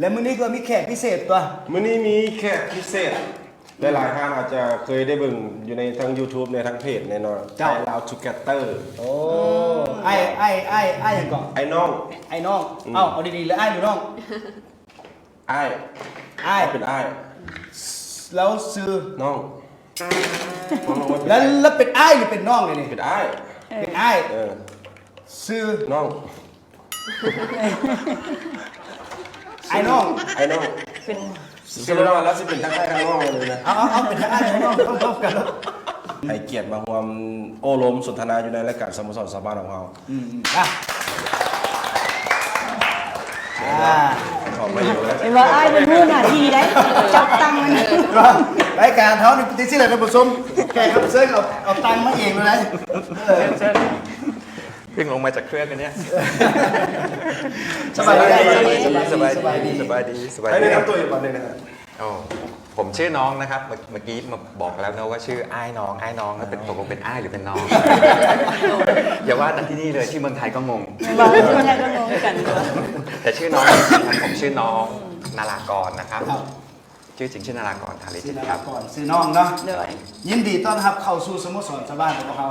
และมื้อนี้ก็มีแขกพิเศษตัว มื้อนี้มีแขกพิเศษ หลายๆท่านอาจจะเคยได้เบิ่งอยู่ในทั้ง YouTube ในทั้งเพจแน่นอนไทยลาวทูเกเตอร์โอ้ไอ้ไอ้ไอ้ไอ้หยังก่อนไอ้น้องไอ้น้อง เอ้าเอาดีๆเลยไอ้หรือน้องไอ้ไอ้เป็นไอ้แล้วซื้อน้องน้องน้องว่าเป็นแล้วแล้วเป็นไอ้หรือเป็นน้องเลยนี่เป็นไอ้เป็นไอ้เออซื้อน้อง ไอ้น้องไอ้น้องเป็นสรุปแล้วสิเป็นทั้งไอ้ทั้งน้องเลยนะเอาเอาเอาเป็นไอ้เป็นน้องต้องต้องกันแล้วให้เกียรติมาร่วมโอ้ลมสนทนาอยู่ในรายการสโมสรสาบ้านของเราอืมๆอะอ่าขอบไม่อยู่แล้วเห็นว่าอ้ายเป็นผู้หน้าที่ได้จับตังค์มันรายการเขานี่ติสิเลยท่านผู้ชมแขกรับเชิญเอาเอาตังค์มาเองเลยนะเออ เพิ่งลงมาจากเครื่องกันเนี่ยสบายดีสบายสบายดีดีสบายดีสบายให้ดีแนะนำตัวอีกวันหนึงนะครับโอ้ผมชื่อน้องนะครับเมื่อเมื่อกี้มาบอกแล้วนะว่าชื่ออ้ายน้องอ้ายน้องแล้วเป็นตกลงเป็นอ้ายหรือเป็นน้อง อย่าว่าแต่ที่นี่เลยที่เมืองไทยก็งงว่าคนไทยก็งงกันเนอะแต่ชื่อน้องผมชื่อน้องนารากรนะครับครับชื่อจริงชื่อนารากรธาริซื้จิอตนะครับครับก่อนซื้อน้องเนาะเดี๋ยวยินดีต้อนรับเข้าสู่สโมสรชาวบ้านของเขา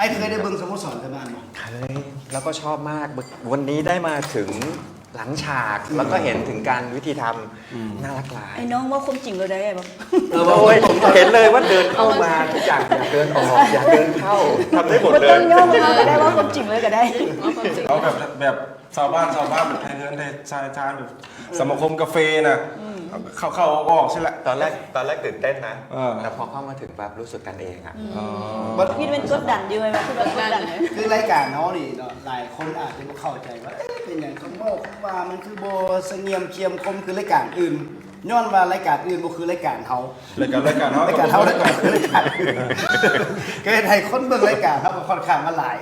ไอ้เคยได้เบิ่งสโมสรชาวบ้านไหม เคยแล้วก็ชอบมากวันนี้ได้มาถึงหลังฉากแล้วก็เห็นถึงการวิธีทำน่ารักหลายไอ้น้องว่าความจริงเราได้แบบโอ้ยเห็นเลยว่าเดินเข้ามาทุกอย่างอยากเดินออกอยากเดินเข้าทำได้หมดมันเลต้ยองย่อมเราก็ได้ว่าความจริงเลยก็ได้เอาแบบแบบชาวบ้านชาวบ้านแบบไทยเงินไทยชายชาญแบบสมาคมกาแฟนะ เข้าเข้าออกออกใช่แหละ ตอนแรกตอนแรกตื่นเต้นนะ เออ แต่พอเข้ามาถึงแบบรู้สึกกันเองอะ พี่เป็นกดดันอยู่ไหมวะคือแบบกดดันเลยคือรายการเขานี่เนาะหลายคนอาจจะบ่เข้าใจว่าเอ๊ะเป็นอย่างคำโมคำว่ามันคือโบเสงี่ยมเคียมคมคือรายการอื่นย้อนว่ารายการอื่นบ่คือรายการเขารายการรายการเขารายการเขารายการคือรายการอื่นก็เห็นให้คนเบิ่งรายการเขาก็ค่อนข้างมาหลาย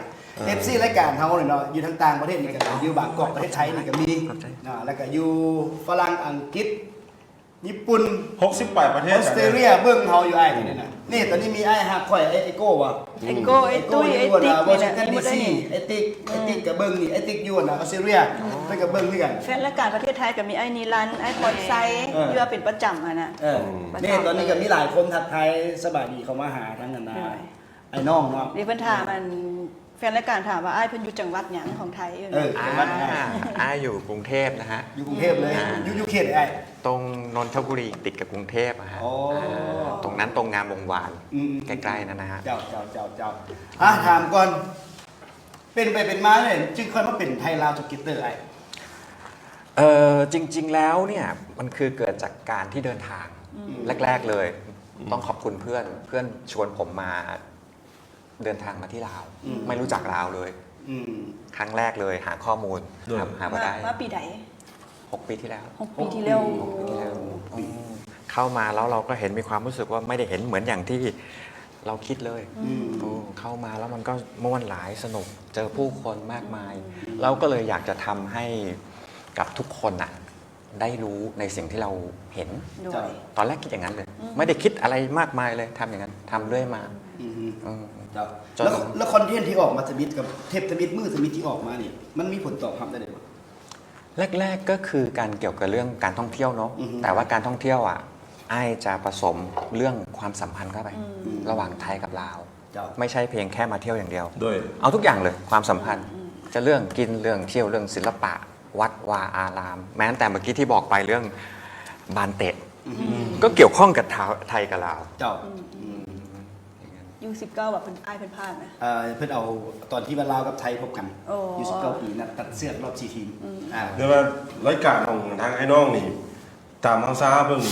FC รายการเขาเนี่ยเนาะอยู่ทางต่างประเทศนี่ก็อยู่บางกอกประเทศไทยนี่ก็มีอ่าแล้วก็อยู่ฝรั่งอังกฤษ ญี่ปุ่นหกสิบแปดประเทอศอสเตรเลียเบิ่งเฮาอยู่ไอ้นี่น่ะนี่ตอนนี้มีไอ้ฮักข่อยไอ้ไอ้โก้ว่ะไอ้โก้ไอ้ตุ้ยไอ้ติ๊กวอนี่แหชิละงตันนี่ดีหมดได้ซีนี่ไอ้ติ๊กไอ้ติ๊กกับเบิ่งนี่ไอ้ติ๊กอยู่น่ะออสเตรเลียเพิ่นก็เบิ่งคือกันแฟนรายการประเทศไทยก็มีไอ้นิรันดร์ไอ้คอนไซเออที่ว่าเป็นประจำอะนะเออนี่ตอนนี้ก็มีหลายคนทักทายสบายดีเขามาหาทั้งนั้นนะไอ้น้องเนาะนี่เพิ่นถามมัน แฟนรายการถามว่าไอ้ายเพิ่นอยู่จังหวัดหยังของไทยอยู่เออนะอ่าอ้าอยู่กรุงเทพนะฮะ อยู่กรุงเทพเลยอยู่อยู่เขตไอ้ ตรงนนทบุรีติดกับกรุงเทพอะฮะโอ้าตรงนั้นตรงงามวงวานอืมใกล้ๆนั่นนะฮะ เจ้าเจ้าเจ้าเจ้าอะถามก่อน เป็นไปเป็นมาเนี่ยจึงค่อยมาเป็นไทยลาวจุกิตเตอร์ไอ้เออจริงๆแล้วเนี่ยมันคือเกิดจากการที่เดินทางแรก ๆเลย ต้องขอบคุณเพื่อนเพื่อนชวนผมมา เดินทางมาที่ลาวไม่รู้จักลาวเลย อืม ครั้งแรกเลยหาข้อมูลหาหามามาได้มาปีใดหกปีที่แล้วหกปีที่แล้วเข้ามาแล้วเราก็เห็นมีความรู้สึกว่าไม่ได้เห็นเหมือนอย่างที่เราคิดเลยอืม โอ้เข้ามาแล้วมันก็ม่วนหลายสนุกเจอผู้คนมากมาย เราก็เลยอยากจะทำให้กับทุกคนน่ะได้รู้ในสิ่งที่เราเห็น ด้วย ตอนแรกคิดอย่างนั้นเลย ไม่ได้คิดอะไรมากมายเลยทำอย่างนั้นทำเรื่อยมาอืมอืม เจ้าจน แล้วแล้วคอนเทนต์ที่ออกมาสมิธกับเทปสมิธมือสมิธที่ออกมานี่มันมีผลตอบรับได้เลยบ่แรก ๆ ก็คือการเกี่ยวกับเรื่องการท่องเที่ยวเนาะอือฮึ แต่ว่าการท่องเที่ยวอะไอ้ายจะผสมเรื่องความสัมพันธ์เข้าไป ระหว่างไทยกับลาว เจ้า ไม่ใช่เพียงแค่มาเที่ยวอย่างเดียวโดยเอาทุกอย่างเลยความสัมพันธ์จะเรื่องกินเรื่องเที่ยวเรื่องศิลปะ วัดวาอาราม แม้แต่เมื่อกี้ที่บอกไปเรื่องบานเตะ ก็เกี่ยวข้องกับไทยกับลาว เจ้า ยูสิบเก้าแบบเป็นไอ้ายเป็นพลาดนะ เอ่อเพื่อนเอาตอนที่ว่าลาวกับไทยพบกันโอ้ อยู่สิบเก้าปีนัดตัดเสือกรอบสี่ทีมอ่าเรียกว่ารายการของทางไอ้น้องนี่ ตามทางซาเบิ่ง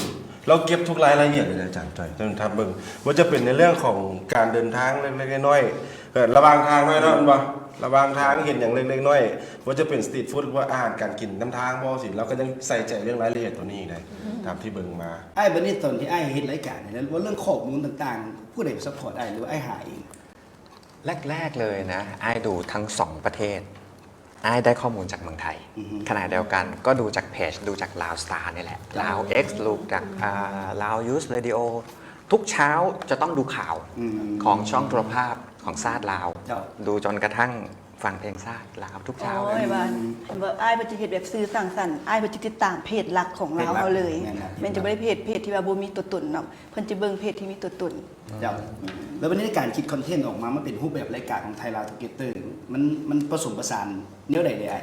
เราเก็บทุกรายละเอียดเลยนะอาจารย์จ่อยจนทำเบิ่งว่าจะเป็นในเรื่องของการเดินทางเล็กๆน้อยๆเออระหวางทางน้อยเนาะมันบ่ระหวางทางเห็นอย่างเล็กๆน้อยๆว่าจะเป็นสตรีทฟู้ดหรือว่าอาหารการกินน้ำทางบ่สิเราก็ยังใส่ใจเรื่องรายละเอียดตัวนี้ได้ตามที่เบิ่งมาไอ้บันนี้ตอนที่ไอ้เห็นรายการเนี่ยว่าเรื่องข้อมูลต่างๆ ผู้ใดซัพพอร์ตไอ้หรือว่าไอ้หาเองแรกๆเลยนะไอ้ายดูทั้งสองประเทศไอ้ายได้ข้อมูลจากเมืองไทย ขณะเดียวกันก็ดูจากเพจดูจากลาวสตาร์นี่แหละลาว X ดูจากลาวยูสเรดิโอ ทุกเช้าจะต้องดูข่าวอืมของช่องโทรภาพของซาดลาวครับดูจนกระทั่งฟังเพลงชาติลาวทุกเช้าเลโอ้ยยว่าเห็นว่าอ้ายเพิ่นจะเฮ็ดแบบสื่อสร้างสรรค์อ้ายเพิ่นจะติดตามเพจหลักของเราเอาเลยแม่นครับแม่นจะบ่ได้เพจเพจที่ว่าบ่มีตัวตนเนาะเพิ่นจะเบิ่งเพจที่มีตัวตนเจ้าแล้ววันนี้การคิดคอนเทนต์ออกมามันเป็นรูปแบบรายการของไทยลาวทูเกเตอร์มันมันผสมผสานเนี้ยใดเลยไอ้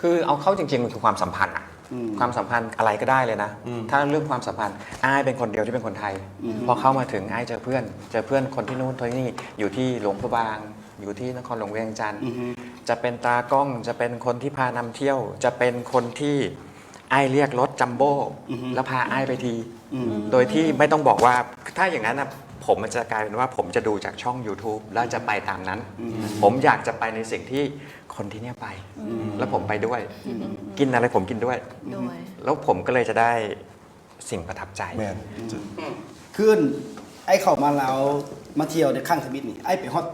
คือเอาเข้าจริงๆมันคือความสัมพันธ์อะ อืมความสัมพันธ์อะไรก็ได้เลยนะถ้าเรื่องความสัมพันธ์อ้ายเป็นคนเดียวที่เป็นคนไทย อืม พอเข้ามาถึงอ้ายเจอเพื่อน เจอเพื่อนคนที่นู่นที่นี่อยู่ที่หลวงพระบาง อยู่ที่นครหลวงเวียงจันทร์ อือฮึ จะเป็นตากล้องจะเป็นคนที่พานำเที่ยว จะเป็นคนที่ไอ้ายเรียกรถจัมโบ้อือฮึแล้วพาไอ้ายไปที อืม โดยที่ไม่ต้องบอกว่าถ้าอย่างนั้นนะ ผมมันจะกลายเป็นว่าผมจะดูจากช่อง YouTube แล้วจะไปตามนั้น ผมอยากจะไปในสิ่งที่คนที่เนี่ยไป แล้วผมไปด้วย กินอะไรผมกินด้วย ด้วย แล้วผมก็เลยจะได้สิ่งประทับใจ แม่นขึ้นไอ้เข้ามาเราวมาเที่ยวในข้างสมิธนี่ไอ้ไปฮอด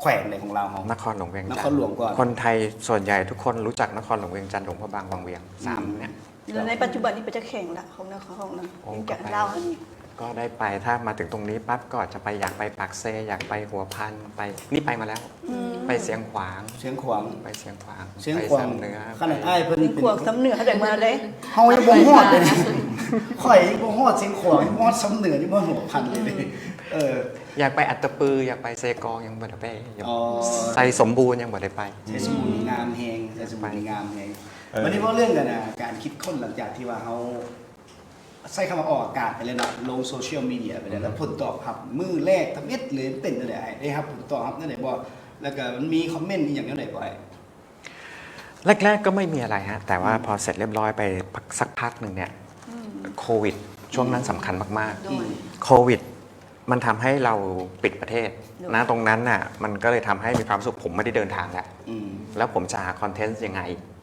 แขวงไหนของเราวเฮา นครหลวงเวียงจันทนครหลวงก่อน คนไทยส่วนใหญ่ทุกคนรู้จักนครหลวงเวียงจันทร์หลวงพระบางวังเวียงสามเนี่ย แล้วในปัจจุบันนี้เป็นจะแข่งละของนครของนั้นโอ้เป็นก็แกะไป ลาวอันนี้ ก็ได้ไปถ้ามาถึงตรงนี้ปั๊บก็จะไปอยากไปปากเซ อยากไปหัวพันไปนี่ไปมาแล้ว ไปเสียงขวาง เสียงขวาง ไปเสียงขวางเสียงไปขวางสำเนื้อขนาดไปไอ้ายเพิ่นเป็นเป็นขวงสำเหนือเขาได้มาเลยเฮายังบ่ฮอดเลยนะข่อยยังบ่ฮอดเสียงขวางยังบ่ฮอดสำเหนือยังบ่หัวพันเลยนี่เอออยากไปอัตตปืออยากไปเซกองยังบ่ได้ไปยังอ๋อใส่สมบูรณ์ยังบ่ได้ไปใช้สมุนงามแฮงใช้สมุนงามแฮงเออวันนี้เพราะเรื่องกันนะการคิดค้นหลังจากที่ว่าเฮา ใส่คำว่าออกอากาศไปแล้วเนาะลงโซเชียลมีเดียไปแล้วแล้วผลตอบรับมือแรกทำเอ็ดเลยเป็นจังได๋ได้ครับผลตอบรับจังไดบ่แล้วก็มันมีคอมเมนต์อีหยังจังไดบ่ไอ้แรกๆก็ไม่มีอะไรฮะแต่ว่าพอเสร็จเรียบร้อยไปพักสักพักหนึ่งเนี่ยโควิด ช่วงนั้นสำคัญมากด้วยๆโควิด มันทำให้เราปิดประเทศด้วยนะตรงนั้นน่ะมันก็เลยทำให้มีความสุขผมไม่ได้เดินทางแล้วอืมแล้วผมจะหาคอนเทนต์ยังไงอืม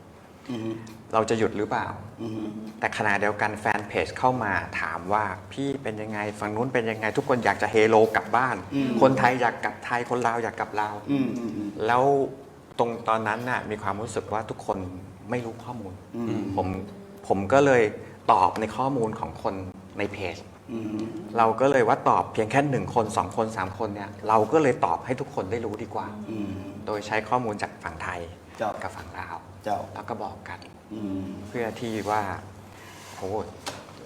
เราจะหยุดหรือเปล่าอืมแต่ขณะเดียวกันแฟนเพจเข้ามาถามว่าพี่เป็นยังไงฝั่งนู้นเป็นยังไง ทุกคนอยากจะเฮโลกลับบ้านอืมคนไทยอยากกลับไทยคนลาวอยากกลับลาวอืมอืมอืมแล้วตรงตอนนั้นน่ะมีความรู้สึกว่าทุกคนไม่รู้ข้อมูลอืมผมผมก็เลยตอบในข้อมูลของคนในเพจอืมเราก็เลยว่าตอบเพียงแค่หนึ่งคนสองคนสามคนเนี่ยเราก็เลยตอบให้ทุกคนได้รู้ดีกว่าอืมโดยใช้ข้อมูลจากฝั่งไทยเจ้ากับฝั่งลาว เจ้า แล้วก็บอกกัน อืม เพื่อที่ว่าโอ้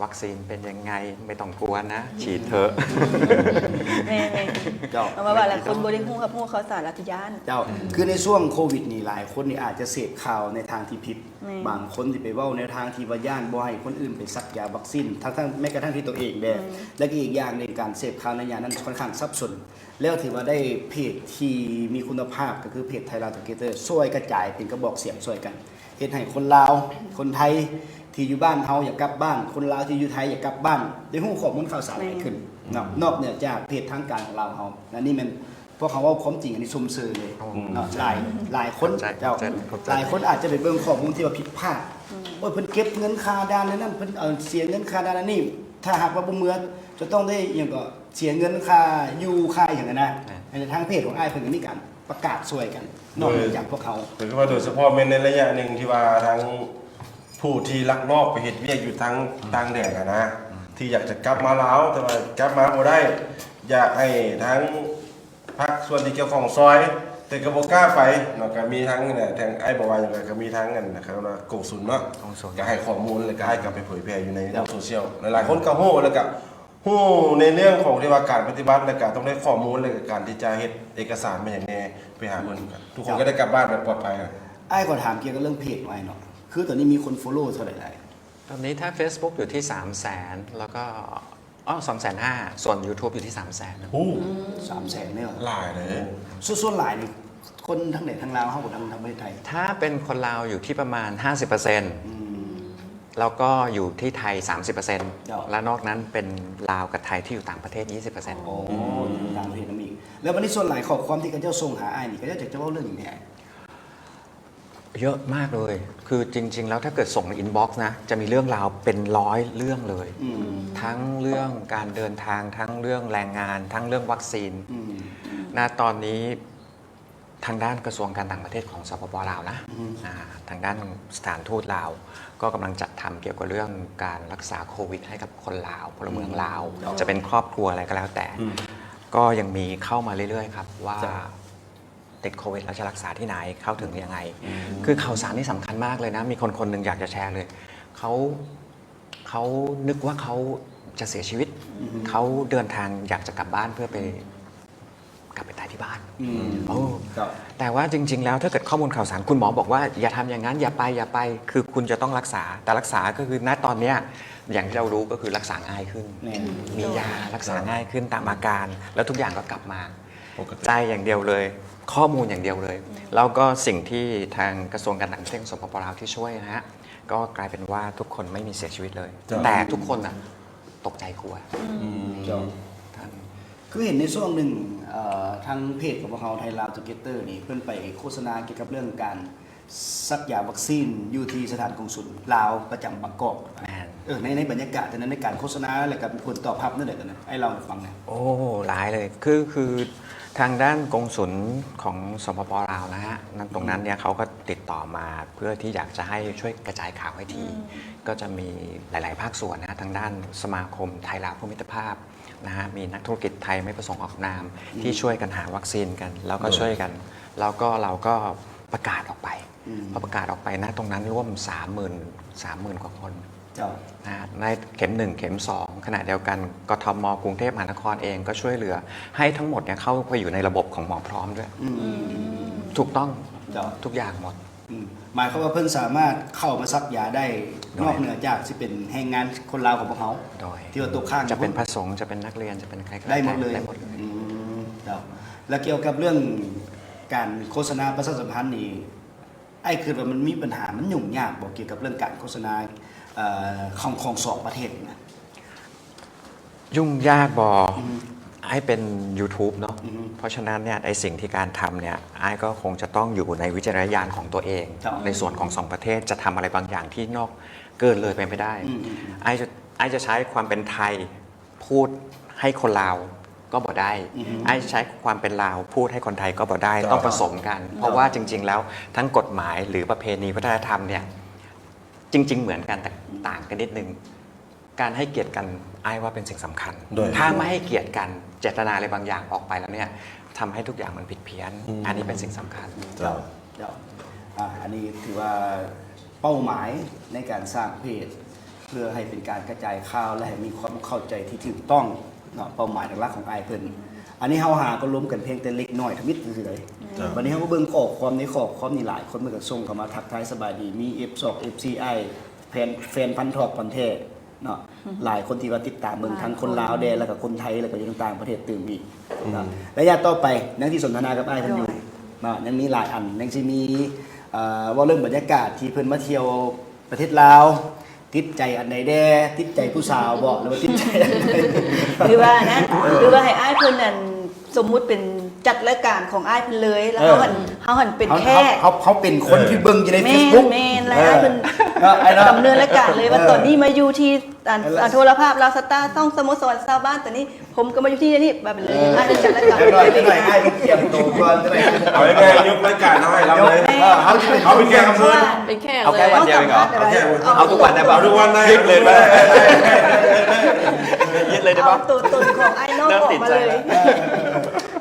วัคซีนเป็นยังไงไม่ต้องกลัวนะ ฉีดเถอะ แม่แม่เจ้า เอามาว่าหลายคนบ่ได้ฮู้ครับฮู้เขาวสารลัทยาน เจ้า คือในช่วงโควิดนี่หลายคนนี่อาจจะเสพข่าวในทางที่ผิด แม่บางคนที่ไปเว้าในทางที่ว่าย่านบ่ให้คนอื่นไปซักยาวัคซีน ทั้งทั้งแม้กระทั่งที่ตัวเองแดและก็อีกอย่างในงการเสพข่าวในยามนั้นค่อนข้างซับซ้อนแล้วถือว่าได้เพจที่มีคุณภาพก็คือเพจไทยลาวทูเกเตอร์ช่วยกระจายเป็นกระบอกเสียงช่วยกันเฮ็ดให้คนลาว คนไทย ที่อยู่บ้านเฮาอยากกลับบ้าน คนลาวที่อยู่ไทยอยากกลับบ้านได้ฮู้ข้อมูลข่าวสารหลายขึ้นเนาะนอกเหนือจากเพจทางการของเราวเฮาและนี่มันพวกเขาเว่าความจริงอันนี้ซุมเซอเลยอืมเนาะหลายหลายคนเข้าใจเจ้าเข้าใจหลายคนอาจจะไปเบิ่งข้อมูลที่ว่าผิดพลาดว่าเพิ่นเก็บเงินค่าด้านนั้นเพิ่นเอาเสียเงินค่าด้านนั้นนี่ถ้าหากว่าบ่เมือจะต้องได้อหยังก็เสียเงินค่าอยู่ค่าอย่างนั้นนะในทางเพจของอ้ายเพิ่นก็มีการประกาศช่วยกัน นอกเหนือจากพวกเขาหรือว่าโดยเฉพาะเมนในระยะหนึ่งที่ว่าทั้ง ผู้ที่ลักลอบไปเห็ดเวียกอยู่ทั้งต่างแดนอะนะ ที่อยากจะกลับมาแล้วแต่ว่ากลับมาบ่ได้ อยากให้ทั้งพักส่วนที่เกี่ยวของซอย แต่ก็บ่กล้าไปเนาะก็มีทั้งเนี่ยทางไอ้บอกว่าอย่างไรก็มีทั้งกันนะครับว่ากงสุนเนาะกงสุล ก็ให้ข้อมูลแล้วก็ให้กลับไปเผยแพร่อยู่ในโลกโซเชียลหลายๆคนก็ฮู้แล้วก็ฮู้ในเรื่องของที่ว่าการปฏิบัติแล้วก็ต้องได้ข้อมูลแล้วก็การที่จะเฮ็ดเอกสารเป็นอย่างแน่ไปหาเพิ่นกันทุกคนก็ได้กลับบ้านแบบปลอดภัยอะอ้ายก็ถามเกี่ยวกับเรื่องเพจของอ้ายเนาะ คือตอนนี้มีคนฟอลโล่เท่าไหร่แล้วตอนนี้ถ้า Facebook อยู่ที่ 3 0 0 0 0 0แล้วก็อ๋อ2 5 0 0 0ส่วน YouTube อยู่ที่ 3 0 0 0 0 0โอ้300,000เนี่ยเหรอหลายเลย ส่วนส่วนหลายนี่คนทั้งไหนทั้งลาวเฮาบ่ทั้งทั้งประเทศไทยถ้าเป็นคนลาวอยู่ที่ประมาณ 50%แล้วก็อยู่ที่ไทย 30%และนอกนั้นเป็นลาวกับไทยที่อยู่ต่างประเทศ 20%โอ้ต่างประเทศนำอีกแล้ววันนี้ส่วนหลายข้อความที่เขาเจ้าส่งหาอ้ายนี่ก็เจ้าจะเว้าเรื่องอย่างนี้อ้าย เยอะมากเลย คือจริง ๆ แล้วถ้าเกิดส่งในอินบ็อกซ์นะ จะมีเรื่องราวเป็นร้อยเรื่องเลย อืมทั้งเรื่องการเดินทาง ทั้งเรื่องแรงงาน ทั้งเรื่องวัคซีน อืม ณตอนนี้ทางด้านกระทรวงการต่างประเทศของสปปลาวนะอ่าทางด้านสถานทูตลาว ก็กำลังจัดทำเกี่ยวกับเรื่องการรักษาโควิด ให้กับคนลาวพลเมืองลาว จะเป็นครอบครัวอะไรก็แล้วแต่ ก็ยังมีเข้ามาเรื่อยๆ ครับ ว่า ติดโควิดเราจะรักษาที่ไหนเข้าถึงยังไง คือข่าวสารนี่สำคัญมากเลยนะ มีคนคนหนึ่งอยากจะแชร์เลยเขาเขานึกว่าเขาจะเสียชีวิต เขาเดินทางอยากจะกลับบ้านเพื่อไปกลับไปตายที่บ้าน อืมโอ้ ครับ แต่ว่าจริง ๆ แล้วถ้าเกิดข้อมูลข่าวสารคุณหมอบอกว่าอย่าทำอย่างนั้นอย่าไปอย่าไป คือคุณจะต้องรักษาแต่รักษาก็คือณตอนเนี้ยอย่างที่เรารู้ก็คือรักษาง่ายขึ้น แน่ มียารักษาง่ายขึ้นตามอาการ แล้วทุกอย่างก็กลับมา ปกติ ใจอย่างเดียวเลย ข้อมูลอย่างเดียวเลย แล้วก็สิ่งที่ทางกระทรวงการต่างประเทศของสปปลาวที่ช่วยนะฮะก็กลายเป็นว่าทุกคนไม่มีเสียชีวิตเลย จ้ะ แต่ทุกคนอะตกใจกลัวเจ้าท่าน คือเห็นในช่วงหนึ่งเอ่อทางเพจของพวกเราไทยลาวทูเกเตอร์นี่เพิ่นไปโฆษณาเกี่ยวกับเรื่องการซักยาวัคซีนอยู่ที่สถานกงสุลลาวประจำบางกอกแม่นเออในในบรรยากาศตอนนั้นในการโฆษณาแล้วก็มีผลตอบรับนั่นแหละตอนนั้นไอ้เราให้ฟังหนะ โอ้หลายเลย คือคือ ทางด้านกงสุลของสปปลาวนะฮะนั่นตรงนั้นเนี่ยเขาก็ติดต่อมาเพื่อที่อยากจะให้ช่วยกระจายข่าวให้ที ก็จะมีหลาย ๆ ภาคส่วนนะฮะทางด้านสมาคมไทยลาวผู้มิตรภาพนะฮะมีนักธุรกิจไทยไม่ประสงค์ออกนาม ที่ช่วยกันหาวัคซีนกัน แล้วก็ช่วยกัน แล้วก็เราก็ประกาศออกไปอืมพอประกาศออกไปนะตรงนั้นร่วม 30,000 30,000 กว่าคนเจ้านะฮะในเข็ม 1 เข็ม 2 ขณะเดียวกันกทมกรุงเทพมหานครเองก็ช่วยเหลือ ให้ทั้งหมดเนี่ยเข้าไปอยู่ในระบบของหมอพร้อมด้วยอืมถูกต้องเจ้าทุกอย่างหมดอืมหมายความว่าเพิ่นสามารถเข้ามาซักยาได้โดยนอกเหนือจากที่เป็นแรงงานคนลาวของพวกเขาโดยที่ว่าตกข้างจะเป็นพระสงฆ์จะเป็นนักเรียนจะเป็นใครก็ได้หมดเลยได้หมดเลยอืมครับแล้วเกี่ยวกับเรื่องการโฆษณาประชาสัมพันธ์นี่ไอ้คือว่ามันมีปัญหามันยุ่งยากบอกเกี่ยวกับเรื่องการโฆษณาเอ่อ ของของสองประเทศนี่นะยุ่งยากบออมไอ้เป็น YouTube เนาะอือฮึเพราะฉะนั้นเนี่ยไอ้สิ่งที่การทำเนี่ยไอ้ก็คงจะต้องอยู่ในวิจารณญาณของตัวเอง ครับในส่วนของสองประเทศจะทำอะไรบางอย่างที่นอกเกินเลยไปไม่ได้อืมอืมอืมไอ้จะไอ้จะใช้ความเป็นไทยพูดให้คนลาวก็บ่ได้อือฮึไอ้ใช้ความเป็นลาวพูดให้คนไทยก็บ่ได้ครับต้องผสมกัน เพราะว่าจริง ๆ แล้วทั้งกฎหมายหรือประเพณีวัฒนธรรมเนี่ย จริง ๆ เหมือนกันแต่ต่างกันนิดนึง การให้เกียรติกันไอ้ว่าเป็นสิ่งสำคัญโดยถ้าไม่ให้เกียรติกันเจตนาอะไรบางอย่างออกไปแล้วเนี่ยทำให้ทุกอย่างมันผิดเพี้ยน อืม อันนี้เป็นสิ่งสำคัญเจ้าเจ้าอ่าอันนี้ถือว่าเป้าหมายในการสร้างเพจ เพื่อให้เป็นการกระจายข่าวและให้มีความเข้าใจที่ถูกต้องเนาะเป้าหมายหลักๆของไอายเพิ่น อันนี้เฮาหาก็ล้มกันเพียงแต่เล็กน้อยทมิดซื่อๆเลยครับวันนี้เฮาก็เบิ่งข้อความในข้อความนี่หลาย คนมันก็ส่งเข้ามาทักทายสบายดี มี F2 FCI แฟนแฟนพันธุ์ทอกพันธุ์แท้เนาะหลายคนที่ว่าติดตามเบิ่งทั้งคนลาวแดนแล้วก็คนไทยแล้วก็อยู่ต่างประเทศตื่นอีกเนาะระยะต่อไปนังที่สนทนากับไอ้ายเพิ่นอยู่เนาะยังมีหลายอันยังจะมีเอ่อว่าเรื่องบรรยากาศที่เพิ่นมาเที่ยวประเทศลาว ติดใจอันใดแด่ติดใจผู้สาวบอกหรือว่าติดใจอันใด คือว่านะคือว่าให้อ้ายเพิ่นนั่น สมมุติเป็นจัดรายการของอ้ายเพิ่นเลย แล้วเขาหันเขาหันเป็นเขาแค่เขาเขาเป็นคนที่เบิ่งอยู่ใน แม Facebook นแมนแล้วอ้ายเพิ่นเออไอ้เนาะดำเนินรายการเลยว่าเออตอนนี้มาอยู่ที่อันเออแล้วอันโทรภาพลาวสตาร์ต้องสโมสรซาวบ้านตอนนี้ ผมก็มาอยู่ที่นี่แบบเลยอ้ายเพิ่นจัดรายการเดี๋ยวหน่อยเดี๋ยวหน่อยให้เกียรติตัวก่อนเดี๋ยวหน่อยเอาไงยกรายการเอาให้เราเลยเออเขาจะเป็นเอาเป็นแค่คำพูด เป็นแค่เอาแค่เลยวันเดียวเองเหรอเอาแค่วันเดียว เอาทุกวันได้ป่ะเอาทุกวันได้ยึดเลยไหมยึดเลยได้เอาป่ะตัวตนของไอ้น้องเริ่มออติกดมาใจเลยแล้ว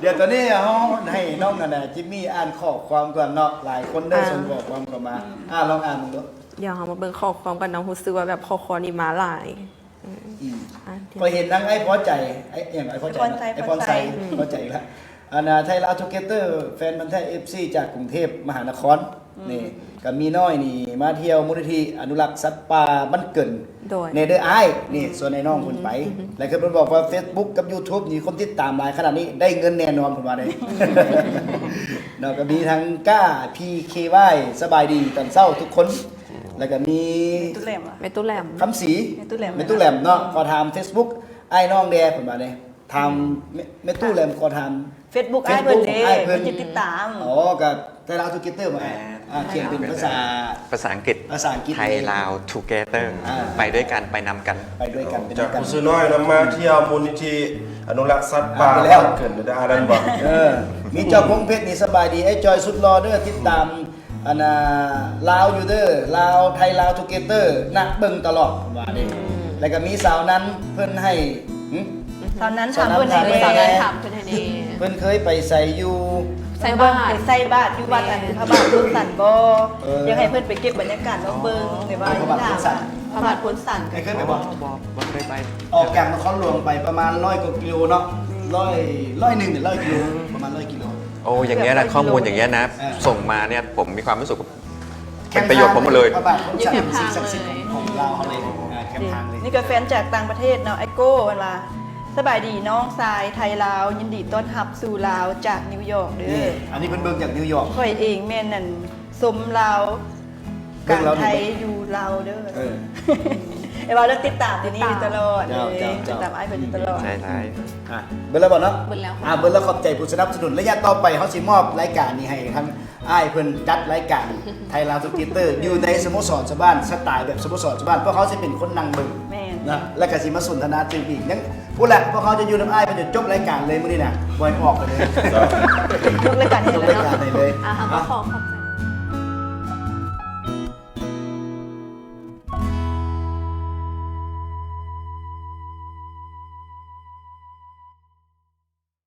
เดี๋ยวตอนนี้เขาให้น้องกันนะจิมมี่อ่านข้อความก่อนเนาะหลายคนได้ส่งข้อความเข้ามา อ่าลองอ่านมึงดูเดี๋ยวเรามาเบิ่งข้อความกันน้องฮูซื้อว่าแบบข้อความนี่มาหลายอืมอะเดี๋ยว พอเห็นทั้งไอ้พอใจไอ้อย่างไอ้พอใจนะไอ้ไอ้พพออใจใจพอใจอีกแล้ว อันน่ะไทยลาวทูเกเตอร์แฟนมันธุ์แท้เอฟซีจากกรุงเทพมหานครนี่ก็มีน้อยนี่มาเที่ยวมูลนิธิอนุรักษ์สัตว์ป่าบ้านเกินโดย เนเดอร์ไอนี่ส่วนไอ้น้องคนไปแล้วก็เพิ่นบอกว่า Facebook กับ YouTube นี่คนติดตามหลายขนาดนี้ได้เงินแน่นอนผมว่าได้ เนาะก็มีทั้งก้า PKY สบายดีตอนเช้าทุกคน แล้วก็มีตุ้แหลมอะเมตุแหลม คำสีเมตุแหลมเมตุแหลมเนาะขอทำ Facebook ไอ้น้องแดผมมาเนี่ยทำเมเมตุแหลมขอทำ เฟซบุ๊กไอ้ายเพิ่นเด้อ้ายเพิ่นเพิ่นจะติดตาม อ๋อกับไทยลาวทูเกเตอร์มาอ่าเขียนเป็นภาษา ภาษาอังกฤษภาษาอังกฤษไทยลาว together อ่า ไปด้วยกันไปนำกัน ไปด้วยกันเป็นจาด้กวยกัน ผู้ซื้อน้อยนำมาเที่ยวมูลนิธิอนุรักษ์สัตว์ป่าอ่านไปแล้ว เกิดได้อะไรบอกเออมีเจ้าพงเพชรนี่สบายดีไอ้จอยสุดรอเด้อติดตามอันน่ะลาวอยู่เด้อลาวไทยลาวทูเกเตอร์นักเบิ่งตลอดผมว่าเด้แล้วก็มีสาวนั้นเพิ่นให้หึ ตอนนั้นถามเพิ่นให้ตอนนั้นถามแน่สาวได้ถามเพื่อนให้ดี เพิ่นเคยไปใส่อยู่ใส่บาตรไปใส่บาตรอยู่วัดอันพระบาทพุทธสันบ่เอออยากให้เพิ่นไปเก็บบรรยากาศมาเบิ่งในว่าพระบาทพุทธสันพระบาทพุทธสันไอ้เคยไปบอกบอกบอกเคยไป ออกจากนครหลวงไปประมาณร้อยกว่ากิโลเนาะร้อยร้อยหนึ่งหรือร้อยกิโลประมาณร้อยกิโลโอ้อย่างเงี้ยนะข้อมูลอย่างเงี้ยนะเออส่งมาเนี่ยผมมีความรู้สึกว่าเป็นประโยชน์ผมหมดเลยพระบาทพุทธสันอยู่แคมป์สิ่งทางศักดิ์สิทธิ์เลยของเราวเขาเลยอ่าแคมป์ทางเลยนี่ก็แฟนจากต่างประเทศเนาะไอโก้เวลา สบายดีน้องทรายไทยลาว ยินดีต้อนรับสู่ลาวจากนิวยอร์กเด้นี่ออันนี้เป็นเบิงจากนิวยอร์ก ข่อยเองแม่นนั่นสมลาวเบิ่กางรแล้วไทยนี่อยู่ลาวเด้อเออไอ้ว่าเราติดตามที่นี่ตลอดเลเจ้ายเจ้าเจ้า ติดตามไอ้เพิ่นตลอด ใช่ใช่อะเบิร์แล้วบอกเนาะเบิดแล้วค่ะ อ่าเบิร์แล้วขอบใจผู้สนับสนุนระยะต่อไปเขาสิมอบรายการนี้ให้ทั้งอ้ายเพิ่นจัดรายการไทยลาวสกีเตอร์ อยู่ในสโมสรชาวบ้านสไตล์แบบสโมสรชาวบ้านเพราะเขาสิเป็นคนนั่งเบิ่งแม่น นะและก็สิมาสนทนาจึงอีกนั่น พูดแหละเพราะเขาจะอยู่น้ำอ้ายไปจนจบรายการเลยมื้อนี้น่ะบ่ให้ออกไปเลย ยกรายการให้จบแล้วรายเนาะการให้เลย อะค่ะก็ขอขอบใจ